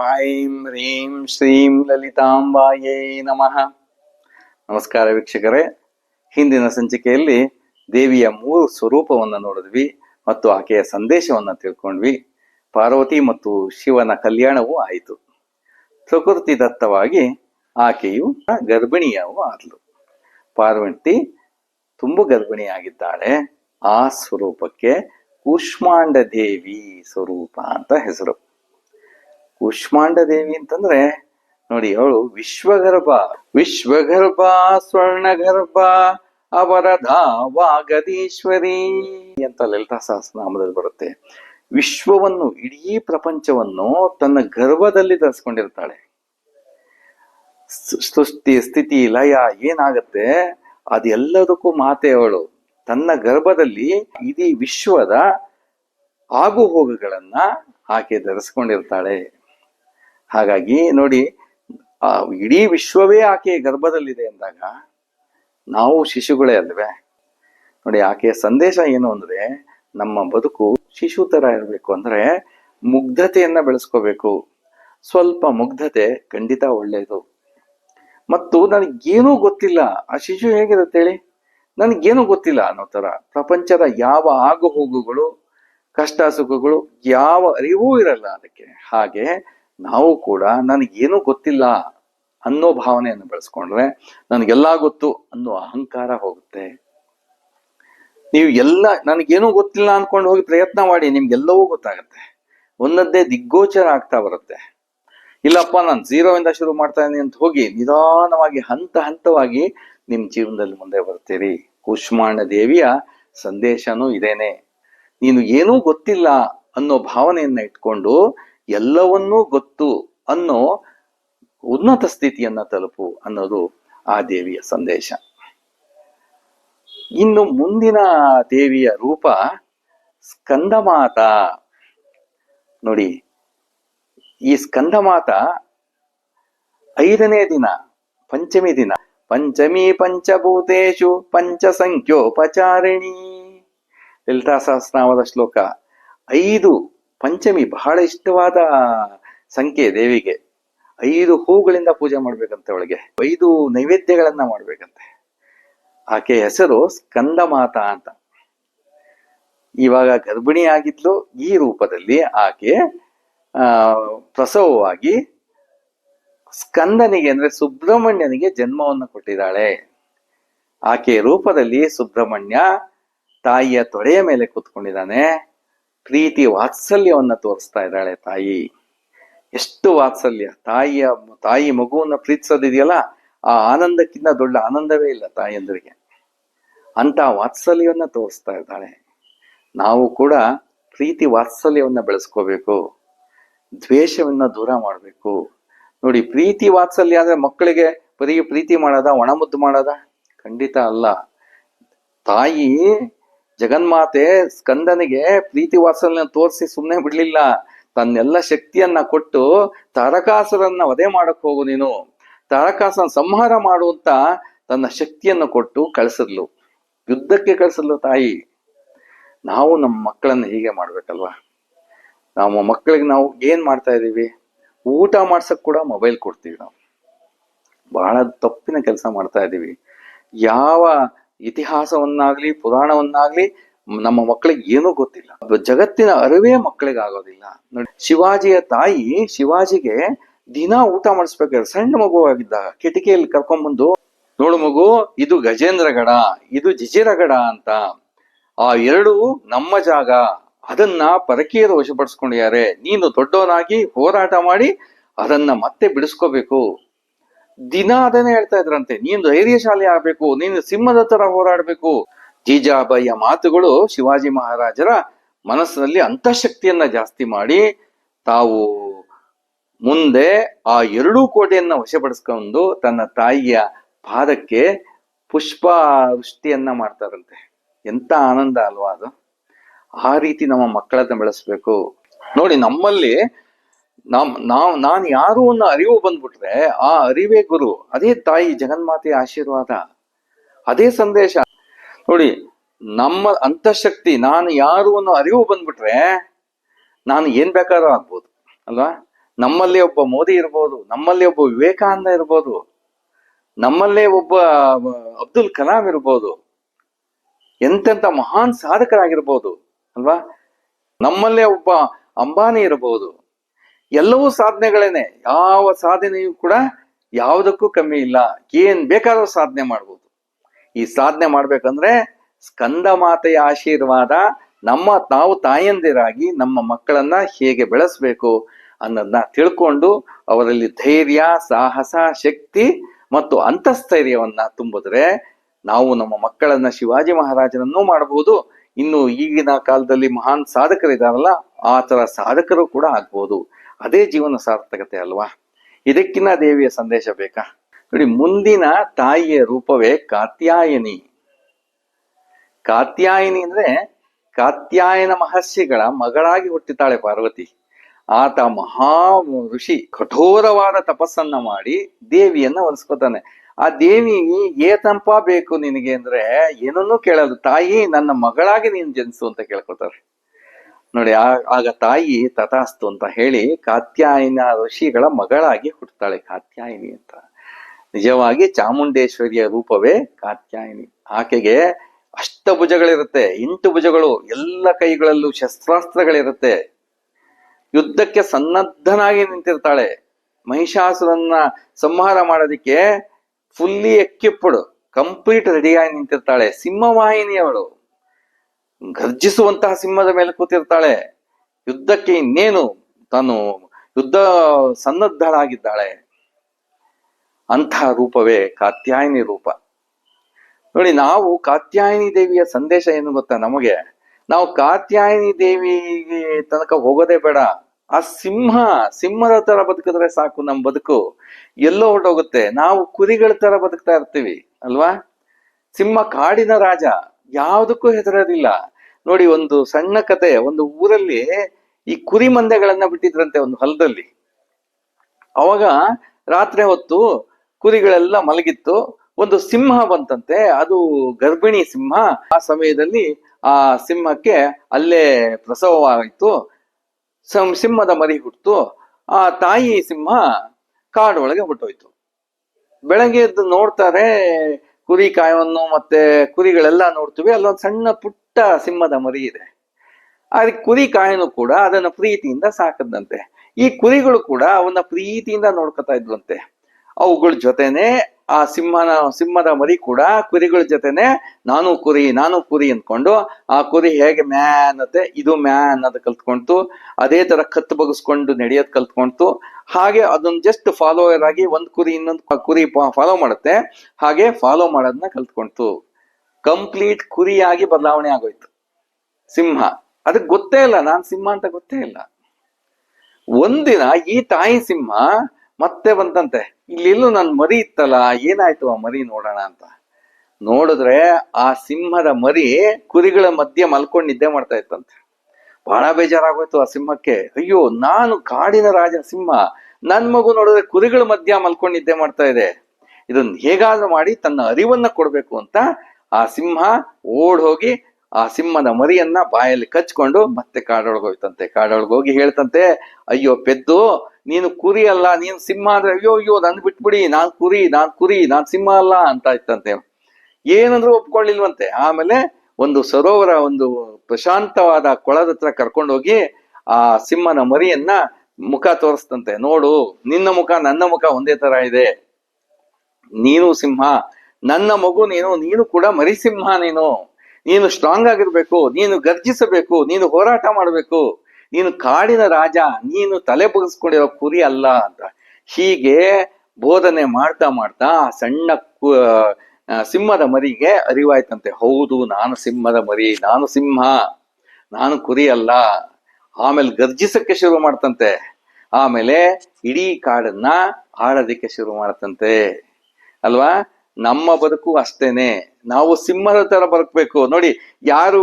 ಐಂ ಹ್ರೀಂ ಶ್ರೀಂ ಲಲಿತಾಂಬಾಯೇ ನಮಃ. ನಮಸ್ಕಾರ ವೀಕ್ಷಕರೇ. ಹಿಂದಿನ ಸಂಚಿಕೆಯಲ್ಲಿ ದೇವಿಯ ಮೂರು ಸ್ವರೂಪವನ್ನು ನೋಡಿದ್ವಿ ಮತ್ತು ಆಕೆಯ ಸಂದೇಶವನ್ನು ತಿಳ್ಕೊಂಡ್ವಿ. ಪಾರ್ವತಿ ಮತ್ತು ಶಿವನ ಕಲ್ಯಾಣವೂ ಆಯಿತು. ಪ್ರಕೃತಿ ದತ್ತವಾಗಿ ಆಕೆಯು ಗರ್ಭಿಣಿಯವೂ ಆದ್ಲು. ಪಾರ್ವತಿ ತುಂಬ ಗರ್ಭಿಣಿಯಾಗಿದ್ದಾಳೆ. ಆ ಸ್ವರೂಪಕ್ಕೆ ಕೂಷ್ಮಾಂಡ ದೇವಿ ಸ್ವರೂಪ ಅಂತ ಹೆಸರು. ಕೂಷ್ಮಾಂಡ ದೇವಿ ಅಂತಂದ್ರೆ ನೋಡಿ ಅವಳು ವಿಶ್ವಗರ್ಭ ವಿಶ್ವಗರ್ಭ, ಸ್ವರ್ಣಗರ್ಭ ಅವರ ವಾಗದೀಶ್ವರಿ ಅಂತ ಲಲಿತಾ ಸಹಸ್ರನಾಮದಲ್ಲಿ ಬರುತ್ತೆ. ವಿಶ್ವವನ್ನು, ಇಡೀ ಪ್ರಪಂಚವನ್ನು ತನ್ನ ಗರ್ಭದಲ್ಲಿ ಧರಿಸ್ಕೊಂಡಿರ್ತಾಳೆ. ಸ್- ಸೃಷ್ಟಿ, ಸ್ಥಿತಿ, ಲಯ ಏನಾಗತ್ತೆ ಅದೆಲ್ಲದಕ್ಕೂ ಮಾತೆ ಅವಳು. ತನ್ನ ಗರ್ಭದಲ್ಲಿ ಇಡೀ ವಿಶ್ವದ ಆಗು ಹೋಗುಗಳನ್ನ ಆಕೆ ಧರಿಸ್ಕೊಂಡಿರ್ತಾಳೆ. ಹಾಗಾಗಿ ನೋಡಿ, ಆ ಇಡೀ ವಿಶ್ವವೇ ಆಕೆಯ ಗರ್ಭದಲ್ಲಿದೆ ಅಂದಾಗ ನಾವು ಶಿಶುಗಳೇ ಅಲ್ವೇ? ನೋಡಿ, ಆಕೆಯ ಸಂದೇಶ ಏನು ಅಂದ್ರೆ, ನಮ್ಮ ಬದುಕು ಶಿಶು ತರ ಇರಬೇಕು ಅಂದ್ರೆ ಮುಗ್ಧತೆಯನ್ನ ಬೆಳೆಸ್ಕೋಬೇಕು. ಸ್ವಲ್ಪ ಮುಗ್ಧತೆ ಖಂಡಿತ ಒಳ್ಳೆಯದು. ಮತ್ತು ನನಗೇನೂ ಗೊತ್ತಿಲ್ಲ, ಆ ಶಿಶು ಹೇಗಿರುತ್ತೆ ಹೇಳಿ? ನನಗೇನು ಗೊತ್ತಿಲ್ಲ ಅನ್ನೋ ತರ ಪ್ರಪಂಚದ ಯಾವ ಆಗು ಹೋಗುಗಳು ಕಷ್ಟ ಸುಖಗಳು ಯಾವ ಅರಿವೂ ಇರಲ್ಲ ಅದಕ್ಕೆ. ಹಾಗೆ ನಾವು ಕೂಡ ನನಗೇನು ಗೊತ್ತಿಲ್ಲ ಅನ್ನೋ ಭಾವನೆಯನ್ನು ಬೆಳೆಸ್ಕೊಂಡ್ರೆ ನನಗೆಲ್ಲ ಗೊತ್ತು ಅನ್ನೋ ಅಹಂಕಾರ ಹೋಗುತ್ತೆ. ನೀವು ಎಲ್ಲ ನನಗೇನೂ ಗೊತ್ತಿಲ್ಲ ಅನ್ಕೊಂಡು ಹೋಗಿ ಪ್ರಯತ್ನ ಮಾಡಿ ನಿಮ್ಗೆಲ್ಲವೂ ಗೊತ್ತಾಗುತ್ತೆ. ಒಂದದ್ದೇ ದಿಗ್ಗೋಚರ ಆಗ್ತಾ ಬರುತ್ತೆ. ಇಲ್ಲಪ್ಪ, ನಾನು ಝೀರೋಯಿಂದ ಶುರು ಮಾಡ್ತಾ ಇದ್ದೀನಿ ಅಂತ ಹೋಗಿ ನಿಧಾನವಾಗಿ ಹಂತ ಹಂತವಾಗಿ ನಿಮ್ಮ ಜೀವನದಲ್ಲಿ ಮುಂದೆ ಬರ್ತೀರಿ. ಕೂಷ್ಮಾಂಡ ದೇವಿಯ ಸಂದೇಶನೂ ಇದೇನೆ. ನೀನು ಏನೂ ಗೊತ್ತಿಲ್ಲ ಅನ್ನೋ ಭಾವನೆಯನ್ನ ಇಟ್ಕೊಂಡು ಎಲ್ಲವನ್ನೂ ಗೊತ್ತು ಅನ್ನೋ ಉನ್ನತ ಸ್ಥಿತಿಯನ್ನ ತಲುಪು ಅನ್ನೋದು ಆ ದೇವಿಯ ಸಂದೇಶ. ಇನ್ನು ಮುಂದಿನ ದೇವಿಯ ರೂಪ ಸ್ಕಂದಮಾತ. ನೋಡಿ, ಈ ಸ್ಕಂದಮಾತ ಐದನೇ ದಿನ, ಪಂಚಮಿ ದಿನ. ಪಂಚಮಿ ಪಂಚಭೂತೇಶು ಪಂಚಸಂಖ್ಯೋಪಚಾರಿಣಿ. ಲಲಿತಾ ಸಹಸ್ರನಾಮದ ಶ್ಲೋಕ ಐದು ಪಂಚಮಿ ಬಹಳ ಇಷ್ಟವಾದ ಸಂಖ್ಯೆ ದೇವಿಗೆ. ಐದು ಹೂಗಳಿಂದ ಪೂಜೆ ಮಾಡ್ಬೇಕಂತೆ ಅವಳಿಗೆ. ಐದು ನೈವೇದ್ಯಗಳನ್ನ ಮಾಡ್ಬೇಕಂತೆ. ಆಕೆ ಹೆಸರು ಸ್ಕಂದಮಾತ ಅಂತ. ಇವಾಗ ಗರ್ಭಿಣಿ ಆಗಿದ್ಲು, ಈ ರೂಪದಲ್ಲಿ ಆಕೆ, ಆ, ಪ್ರಸವವಾಗಿ ಸ್ಕಂದನಿಗೆ ಅಂದ್ರೆ ಸುಬ್ರಹ್ಮಣ್ಯನಿಗೆ ಜನ್ಮವನ್ನು ಕೊಟ್ಟಿದ್ದಾಳೆ. ಆಕೆ ರೂಪದಲ್ಲಿ ಸುಬ್ರಹ್ಮಣ್ಯ ತಾಯಿಯ ತೊಡೆಯ ಮೇಲೆ ಕೂತ್ಕೊಂಡಿದ್ದಾನೆ. ಪ್ರೀತಿ ವಾತ್ಸಲ್ಯವನ್ನ ತೋರಿಸ್ತಾ ಇದ್ದಾಳೆ ತಾಯಿ. ಎಷ್ಟು ವಾತ್ಸಲ್ಯ. ತಾಯಿಯ ತಾಯಿ ಮಗುವನ್ನ ಪ್ರೀತಿಸೋದಿದೆಯಲ್ಲ, ಆ ಆನಂದಕ್ಕಿಂತ ದೊಡ್ಡ ಆನಂದವೇ ಇಲ್ಲ ತಾಯಿಯಂದ್ರಿಗೆ ಅಂತ ವಾತ್ಸಲ್ಯವನ್ನ ತೋರಿಸ್ತಾ ಇದ್ದಾಳೆ. ನಾವು ಕೂಡ ಪ್ರೀತಿ ವಾತ್ಸಲ್ಯವನ್ನ ಬೆಳೆಸ್ಕೋಬೇಕು. ದ್ವೇಷವನ್ನ ದೂರ ಮಾಡಬೇಕು. ನೋಡಿ, ಪ್ರೀತಿ ವಾತ್ಸಲ್ಯ ಅಂದ್ರೆ ಮಕ್ಕಳಿಗೆ ಬರೀ ಪ್ರೀತಿ ಮಾಡೋದ ಒಣಮುದ್ದು ಮಾಡೋದ? ಖಂಡಿತ ಅಲ್ಲ. ತಾಯಿ ಜಗನ್ಮಾತೆ ಸ್ಕಂದನಿಗೆ ಪ್ರೀತಿ ವಾತ್ಸಲ್ಯ ತೋರಿಸಿ ಸುಮ್ಮನೆ ಬಿಡ್ಲಿಲ್ಲ. ತನ್ನೆಲ್ಲ ಶಕ್ತಿಯನ್ನ ಕೊಟ್ಟು ತಾರಕಾಸುರನ್ನ ವಧೆ ಮಾಡಕ್ ಹೋಗು ನೀನು. ತಾರಕಾಸನ ಸಂಹಾರ ಮಾಡುವಂತ ತನ್ನ ಶಕ್ತಿಯನ್ನು ಕೊಟ್ಟು ಕಳಿಸಿದ್ಲು. ಯುದ್ಧಕ್ಕೆ ಕಳಿಸಿದ್ಲು ತಾಯಿ. ನಾವು ನಮ್ಮ ಮಕ್ಕಳನ್ನ ಹೀಗೆ ಮಾಡ್ಬೇಕಲ್ವಾ? ನಮ್ಮ ಮಕ್ಕಳಿಗೆ ನಾವು ಏನ್ ಮಾಡ್ತಾ ಇದೀವಿ? ಊಟ ಮಾಡ್ಸಕ್ ಕೂಡ ಮೊಬೈಲ್ ಕೊಡ್ತೀವಿ ನಾವು. ಬಹಳ ತಪ್ಪಿನ ಕೆಲಸ ಮಾಡ್ತಾ ಇದೀವಿ. ಯಾವ ಇತಿಹಾಸವನ್ನಾಗ್ಲಿ, ಪುರಾಣವನ್ನಾಗ್ಲಿ ನಮ್ಮ ಮಕ್ಕಳಿಗೆ ಏನೂ ಗೊತ್ತಿಲ್ಲ. ಜಗತ್ತಿನ ಅರಿವೇ ಮಕ್ಕಳಿಗೆ ಆಗೋದಿಲ್ಲ. ನೋಡಿ, ಶಿವಾಜಿಯ ತಾಯಿ ಶಿವಾಜಿಗೆ ದಿನ ಊಟ ಮಾಡಿಸ್ಬೇಕಾದ್ರೆ ಸಣ್ಣ ಮಗುವಾಗಿದ್ದಾಗ ಕಿಟಕಿಯಲ್ಲಿ ಕರ್ಕೊಂಡ್ಬಂದು ನೋಡು ಮಗು, ಇದು ಗಜೇಂದ್ರಗಡ, ಇದು ಜಿಜಿರಗಡ ಅಂತ. ಆ ಎರಡು ನಮ್ಮ ಜಾಗ. ಅದನ್ನ ಪರಕೀಯರು ವಶಪಡಿಸ್ಕೊಂಡಿದ್ದಾರೆ. ನೀನು ದೊಡ್ಡವನಾಗಿ ಹೋರಾಟ ಮಾಡಿ, ಅದನ್ನ ಮತ್ತೆ ಬಿಡಿಸ್ಕೋಬೇಕು. ದಿನ ಅದನ್ನೇ ಹೇಳ್ತಾ ಇದ್ರಂತೆ, ನೀನು ಧೈರ್ಯಶಾಲಿ ಆಗ್ಬೇಕು, ನೀನು ಸಿಂಹದ ತರ ಹೋರಾಡ್ಬೇಕು. ಜೀಜಾಬಾಯಿಯ ಮಾತುಗಳು ಶಿವಾಜಿ ಮಹಾರಾಜರ ಮನಸ್ಸಿನಲ್ಲಿ ಅಂತಃಶಕ್ತಿಯನ್ನ ಜಾಸ್ತಿ ಮಾಡಿ ತಾವು ಮುಂದೆ ಆ ಎರಡೂ ಕೋಟೆಯನ್ನ ವಶಪಡಿಸ್ಕೊಂಡು ತನ್ನ ತಾಯಿಯ ಪಾದಕ್ಕೆ ಪುಷ್ಪ ವೃಷ್ಟಿಯನ್ನ ಮಾಡ್ತಾರಂತೆ. ಎಂತ ಆನಂದ ಅಲ್ವಾ ಅದು. ಆ ರೀತಿ ನಮ್ಮ ಮಕ್ಕಳನ್ನ ಬೆಳೆಸ್ಬೇಕು. ನೋಡಿ, ನಮ್ಮಲ್ಲಿ ನಮ್ ನಾವು, ನಾನು ಯಾರು ಅನ್ನೋ ಅರಿವು ಬಂದ್ಬಿಟ್ರೆ ಆ ಅರಿವೇ ಗುರು. ಅದೇ ತಾಯಿ ಜಗನ್ಮಾತೆಯ ಆಶೀರ್ವಾದ. ಅದೇ ಸಂದೇಶ. ನೋಡಿ, ನಮ್ಮ ಅಂತಃಶಕ್ತಿ, ನಾನು ಯಾರು ಅನ್ನೋ ಅರಿವು ಬಂದ್ಬಿಟ್ರೆ ನಾನು ಏನ್ ಬೇಕಾದ್ರೂ ಆಗ್ಬೋದು, ಅಲ್ವಾ? ನಮ್ಮಲ್ಲಿ ಒಬ್ಬ ಮೋದಿ ಇರ್ಬೋದು, ನಮ್ಮಲ್ಲಿ ಒಬ್ಬ ವಿವೇಕಾನಂದ ಇರ್ಬೋದು, ನಮ್ಮಲ್ಲೇ ಒಬ್ಬ ಅಬ್ದುಲ್ ಕಲಾಂ ಇರ್ಬೋದು ಎಂತೆಂತ ಮಹಾನ್ ಸಾಧಕರಾಗಿರ್ಬೋದು, ಅಲ್ವಾ? ನಮ್ಮಲ್ಲೇ ಒಬ್ಬ ಅಂಬಾನಿ ಇರಬಹುದು ಎಲ್ಲವೂ ಸಾಧನೆಗಳೇನೆ. ಯಾವ ಸಾಧನೆಯೂ ಕೂಡ ಯಾವುದಕ್ಕೂ ಕಮ್ಮಿ ಇಲ್ಲ. ಏನ್ ಬೇಕಾದ್ರೂ ಸಾಧನೆ ಮಾಡ್ಬೋದು. ಈ ಸಾಧನೆ ಮಾಡ್ಬೇಕಂದ್ರೆ ಸ್ಕಂದ ಮಾತೆಯ ಆಶೀರ್ವಾದ ನಮ್ಮ ನಾವು ತಾಯಂದಿರಾಗಿ ನಮ್ಮ ಮಕ್ಕಳನ್ನ ಹೇಗೆ ಬೆಳೆಸ್ಬೇಕು ಅನ್ನೋದನ್ನ ತಿಳ್ಕೊಂಡು ಅವರಲ್ಲಿ ಧೈರ್ಯ, ಸಾಹಸ, ಶಕ್ತಿ ಮತ್ತು ಅಂತಸ್ಥೈರ್ಯವನ್ನ ತುಂಬಿದ್ರೆ ನಾವು ನಮ್ಮ ಮಕ್ಕಳನ್ನ ಶಿವಾಜಿ ಮಹಾರಾಜನನ್ನೂ ಮಾಡಬಹುದು ಇನ್ನು ಈಗಿನ ಕಾಲದಲ್ಲಿ ಮಹಾನ್ ಸಾಧಕರಿದಾರಲ್ಲ, ಆ ತರ ಸಾಧಕರು ಕೂಡ ಆಗ್ಬೋದು. ಅದೇ ಜೀವನ ಸಾರ್ಥಕತೆ ಅಲ್ವಾ? ಇದಕ್ಕಿನ್ನ ದೇವಿಯ ಸಂದೇಶ ಬೇಕಾ? ನೋಡಿ, ಮುಂದಿನ ತಾಯಿಯ ರೂಪವೇ ಕಾತ್ಯಾಯಿನಿ. ಕಾತ್ಯಾಯಿನಿ ಅಂದ್ರೆ ಕಾತ್ಯಾಯನ ಮಹರ್ಷಿಗಳ ಮಗಳಾಗಿ ಹುಟ್ಟಿತಾಳೆ ಪಾರ್ವತಿ. ಆತ ಮಹಾ ಋಷಿ ಕಠೋರವಾದ ತಪಸ್ಸನ್ನ ಮಾಡಿ ದೇವಿಯನ್ನ ಒಲಿಸ್ಕೋತಾನೆ ಆ ದೇವಿ ತಂಪ ಬೇಕು ನಿನಗೆ ಅಂದ್ರೆ ಏನನ್ನೂ ಕೇಳಲ್ಲ ತಾಯಿ, ನನ್ನ ಮಗಳಾಗಿ ನೀನು ಜನಿಸು ಅಂತ ಕೇಳ್ಕೊತಾರೆ. ನೋಡಿ ಆಗ ತಾಯಿ ತಥಾಸ್ತು ಅಂತ ಹೇಳಿ ಕಾತ್ಯಾಯನ ಋಷಿಗಳ ಮಗಳಾಗಿ ಹುಟ್ಟುತ್ತಾಳೆ. ಕಾತ್ಯಾಯಿನಿ ಅಂತ. ನಿಜವಾಗಿ ಚಾಮುಂಡೇಶ್ವರಿಯ ರೂಪವೇ ಕಾತ್ಯಾಯಿನಿ. ಆಕೆಗೆ ಅಷ್ಟ ಭುಜಗಳಿರುತ್ತೆ, ಎಂಟು ಭುಜಗಳು, ಎಲ್ಲ ಕೈಗಳಲ್ಲೂ ಶಸ್ತ್ರಾಸ್ತ್ರಗಳಿರುತ್ತೆ. ಯುದ್ಧಕ್ಕೆ ಸನ್ನದ್ಧನಾಗಿ ನಿಂತಿರ್ತಾಳೆ. ಮಹಿಷಾಸುರನ್ನ ಸಂಹಾರ ಮಾಡೋದಿಕ್ಕೆ ಫುಲ್ಲಿ ಎಕ್ವಿಪ್ಡ್ ಕಂಪ್ಲೀಟ್ ರೆಡಿಯಾಗಿ ನಿಂತಿರ್ತಾಳೆ. ಸಿಂಹವಾಹಿನಿಯವಳು. ಗರ್ಜಿಸುವಂತಹ ಸಿಂಹದ ಮೇಲೆ ಕೂತಿರ್ತಾಳೆ. ಯುದ್ಧಕ್ಕೆ ಇನ್ನೇನು? ತಾನು ಯುದ್ಧ ಸನ್ನದ್ಧಳಾಗಿದ್ದಾಳೆ. ಅಂತಹ ರೂಪವೇ ಕಾತ್ಯಾಯಿನಿ ರೂಪ. ನೋಡಿ, ನಾವು ಕಾತ್ಯಾಯಿನಿ ದೇವಿಯ ಸಂದೇಶ ಏನು ಗೊತ್ತಾ ನಮಗೆ? ನಾವು ಕಾತ್ಯಾಯಿನಿ ದೇವಿಗೆ ತನಕ ಹೋಗೋದೇ ಬೇಡ. ಆ ಸಿಂಹ ಸಿಂಹದ ತರ ಬದುಕಿದ್ರೆ ಸಾಕು ನಮ್ ಬದುಕು. ಎಲ್ಲೋ ಹೊರಟೋಗುತ್ತೆ. ನಾವು ಕುರಿಗಳ ತರ ಬದುಕ್ತಾ ಇರ್ತೀವಿ, ಅಲ್ವಾ? ಸಿಂಹ ಕಾಡಿನ ರಾಜ, ಯಾವುದಕ್ಕೂ ಹೆದರೋದಿಲ್ಲ. ನೋಡಿ ಒಂದು ಸಣ್ಣ ಕತೆ, ಒಂದು ಊರಲ್ಲಿ ಈ ಕುರಿ ಮಂದೆಗಳನ್ನ ಬಿಟ್ಟಿದ್ರಂತೆ ಒಂದು ಹೊಲದಲ್ಲಿ. ಅವಾಗ ರಾತ್ರಿ ಹೊತ್ತು ಕುರಿಗಳೆಲ್ಲ ಮಲಗಿತ್ತು. ಒಂದು ಸಿಂಹ ಬಂತಂತೆ, ಅದು ಗರ್ಭಿಣಿ ಸಿಂಹ. ಆ ಸಮಯದಲ್ಲಿ ಆ ಸಿಂಹಕ್ಕೆ ಅಲ್ಲೇ ಪ್ರಸವವಾಯಿತು. ಸಿಂಹದ ಮರಿ ಹುಟ್ಟಿತು ಆ ತಾಯಿ ಸಿಂಹ ಕಾಡೊಳಗೆ ಹೊಟ್ಟೋಯ್ತು. ಬೆಳಗ್ಗೆ ಎದ್ದು ನೋಡ್ತಾರೆ ಕುರಿ ಕಾಯವನ್ನು ಮತ್ತೆ ಕುರಿಗಳೆಲ್ಲ ನೋಡ್ತೀವಿ. ಅಲ್ಲೊಂದು ಸಣ್ಣ ಪುಟ್ಟ ಸಿಂಹದ ಮರಿ ಇದೆ. ಅದಕ್ಕೆ ಕುರಿ ಕಾಯನು ಕೂಡ ಅದನ್ನ ಪ್ರೀತಿಯಿಂದ ಸಾಕದಂತೆ ಈ ಕುರಿಗಳು ಕೂಡ ಅವನ್ನ ಪ್ರೀತಿಯಿಂದ ನೋಡ್ಕೊತಾ ಇದ್ವಂತೆ. ಅವುಗಳ ಜೊತೆನೆ ಆ ಸಿಂಹನ, ಸಿಂಹದ ಮರಿ ಕೂಡ ಕುರಿಗಳ ಜೊತೆನೆ ನಾನು ಕುರಿ ನಾನು ಕುರಿ ಅಂದ್ಕೊಂಡು ಆ ಕುರಿ ಹೇಗೆ ಮ್ಯಾ ಅನ್ನತ್ತೆ, ಇದು ಮ್ಯಾ ಅನ್ನೋದು ಕಲ್ತ್ಕೊಂತು ಅದೇ ತರ ಕತ್ತು ಬಗಸ್ಕೊಂಡು ನಡೆಯೋದ್ ಕಲ್ತ್ಕೊಂತು ಹಾಗೆ ಅದನ್ನ ಜಸ್ಟ್ ಫಾಲೋವರ್ ಆಗಿ ಒಂದ್ ಕುರಿ ಇನ್ನೊಂದು ಕುರಿ ಫಾಲೋ ಮಾಡುತ್ತೆ. ಹಾಗೆ ಫಾಲೋ ಮಾಡೋದನ್ನ ಕಲ್ತ್ಕೊಂತು ಕಂಪ್ಲೀಟ್ ಕುರಿಯಾಗಿ ಬದಲಾವಣೆ ಆಗೋಯ್ತು. ಸಿಂಹ. ಅದಕ್ಕೆ ಗೊತ್ತೇ ಇಲ್ಲ, ನಾನ್ ಸಿಂಹ ಅಂತ ಗೊತ್ತೇ ಇಲ್ಲ. ಒಂದಿನ ಈ ತಾಯಿ ಸಿಂಹ ಮತ್ತೆ ಬಂತಂತೆ. ಇಲ್ಲೆಲ್ಲೂ ನನ್ನ ಮರಿ ಇತ್ತಲ್ಲ, ಏನಾಯ್ತು ಆ ಮರಿ ನೋಡೋಣ ಅಂತ. ನೋಡಿದ್ರೆ ಆ ಸಿಂಹದ ಮರಿ ಕುರಿಗಳ ಮಧ್ಯೆ ಮಲ್ಕೊಂಡು ನಿದ್ದೆ ಮಾಡ್ತಾ ಇತ್ತಂತೆ. ಬಹಳ ಬೇಜಾರಾಗೋಯ್ತು ಆ ಸಿಂಹಕ್ಕೆ. ಅಯ್ಯೋ, ನಾನು ಕಾಡಿನ ರಾಜ ಸಿಂಹ. ನನ್ ಮಗು ನೋಡಿದ್ರೆ ಕುರಿಗಳ ಮಧ್ಯ ಮಲ್ಕೊಂಡು ನಿದ್ದೆ ಮಾಡ್ತಾ ಇದೆ. ಇದನ್ನ ಹೇಗಾದ್ರೂ ಮಾಡಿ ತನ್ನ ಅರಿವನ್ನ ಕೊಡ್ಬೇಕು ಅಂತ ಆ ಸಿಂಹ ಓಡ್ ಹೋಗಿ ಆ ಸಿಂಹದ ಮರಿಯನ್ನ ಬಾಯಲ್ಲಿ ಕಚ್ಕೊಂಡು ಮತ್ತೆ ಕಾಡೊಳಗೆ ಕಾಡೊಳಗೋಗಿ ಹೇಳ್ತಂತೆ, ಅಯ್ಯೋ, ಪೆದ್ದು ನೀನು ಕುರಿ ಅಲ್ಲ, ನೀನು ಸಿಂಹ ಅಂದ್ರೆ, ಅಯ್ಯೋ ಅಯ್ಯೋ ನನ್ ಬಿಟ್ಬಿಡಿ, ನಾನ್ ಕುರಿ ನಾನ್ ಕುರಿ, ನಾನ್ ಸಿಂಹ ಅಲ್ಲ ಅಂತ ಇತ್ತಂತೆ ಏನಂದ್ರೂ ಒಪ್ಕೊಳ್ಳಿಲ್ವಂತೆ. ಆಮೇಲೆ ಒಂದು ಸರೋವರ, ಒಂದು ಪ್ರಶಾಂತವಾದ ಕೊಳದ ಹತ್ರ ಕರ್ಕೊಂಡೋಗಿ ಆ ಸಿಂಹನ ಮರಿಯನ್ನ ಮುಖ ತೋರಿಸ್ತಂತೆ. ನೋಡು, ನಿನ್ನ ಮುಖ, ನನ್ನ ಮುಖ ಒಂದೇ ತರ ಇದೆ. ನೀನು ಸಿಂಹ, ನನ್ನ ಮಗು ನೀನು ನೀನು ಕೂಡ ಮರಿ ಸಿಂಹ ನೀನು. ನೀನು ಸ್ಟ್ರಾಂಗ್ ಆಗಿರ್ಬೇಕು, ನೀನು ಗರ್ಜಿಸಬೇಕು, ನೀನು ಹೋರಾಟ ಮಾಡಬೇಕು. ನೀನು ಕಾಡಿನ ರಾಜ, ನೀನು ತಲೆ ಬಗ್ಸ್ಕೊಂಡಿರೋ ಕುರಿ ಅಲ್ಲ ಅಂತ. ಹೀಗೆ ಬೋಧನೆ ಮಾಡ್ತಾ ಮಾಡ್ತಾ ಸಣ್ಣ ಸಿಂಹದ ಮರಿಗೆ ಅರಿವಾಯ್ತಂತೆ. ಹೌದು, ನಾನು ಸಿಂಹದ ಮರಿ, ನಾನು ಸಿಂಹ, ನಾನು ಕುರಿ ಅಲ್ಲ. ಆಮೇಲೆ ಗರ್ಜಿಸಕ್ಕೆ ಶುರು ಮಾಡ್ತಂತೆ. ಆಮೇಲೆ ಇಡೀ ಕಾಡನ್ನ ಆಡೋದಿಕ್ಕೆ ಶುರು ಮಾಡ್ತಂತೆ. ಅಲ್ವಾ? ನಮ್ಮ ಬದುಕು ಅಷ್ಟೇನೆ. ನಾವು ಸಿಂಹದ ತರ ಬದುಕಬೇಕು. ನೋಡಿ, ಯಾರು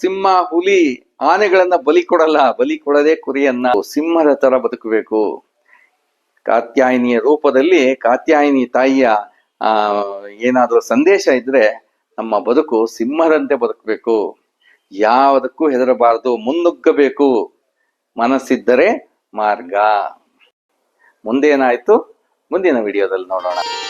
ಸಿಂಹ, ಹುಲಿ ಆನೆಗಳನ್ನ ಬಲಿ ಕೊಡಲ್ಲ, ಬಲಿ ಕೊಡದೆ ಕುರಿಯನ್ನ ಸಿಂಹದ ತರ ಬದುಕಬೇಕು. ಕಾತ್ಯಾಯಿನಿಯ ರೂಪದಲ್ಲಿ ಕಾತ್ಯಾಯಿನಿ ತಾಯಿಯ, ಆ, ಏನಾದ್ರೂ ಸಂದೇಶ ಇದ್ರೆ ನಮ್ಮ ಬದುಕು ಸಿಂಹದಂತೆ ಬದುಕಬೇಕು. ಯಾವುದಕ್ಕೂ ಹೆದರಬಾರದು, ಮುನ್ನುಗ್ಗಬೇಕು. ಮನಸ್ಸಿದ್ದರೆ ಮಾರ್ಗ. ಮುಂದೇನಾಯ್ತು? ಮುಂದಿನ ವಿಡಿಯೋದಲ್ಲಿ ನೋಡೋಣ.